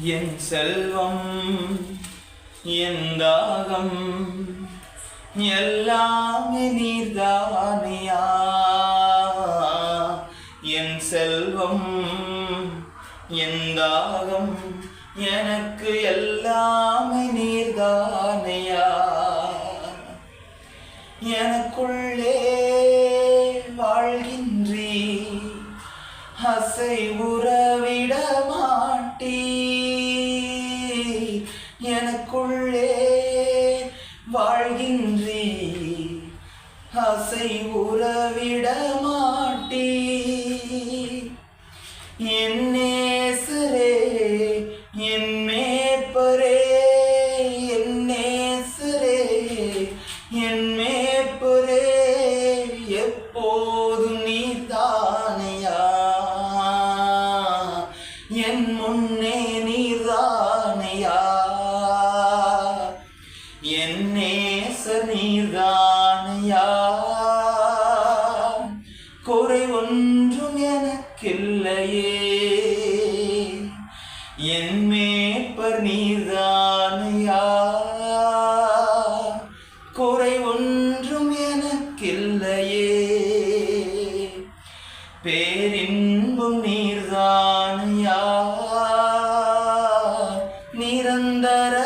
என் செல்வம் என் தாகம் எல்லாமே நீர்தானியா? என் செல்வம் என் தாகம் எனக்கு எல்லாமே நீர்தானையா? எனக்குள்ளே வாழ்கின்றீ அசை உறவிடமா? எனக்குள்ளே வாழ்கின்றீ. அசை உறவிட மாட்டீ. என் நேசரே என் மேப்பரே என் நேசரே என் மேப்பரே எப்போதும் நீ தானையா? என் என் நேச நீதானையா குறை ஒன்றும் எனக்கில்லையே. என் மேற்பர் நீதானையா குறை ஒன்றும் எனக்கில்லையே. பேரின்பும் நீர்தானையா நிரந்தர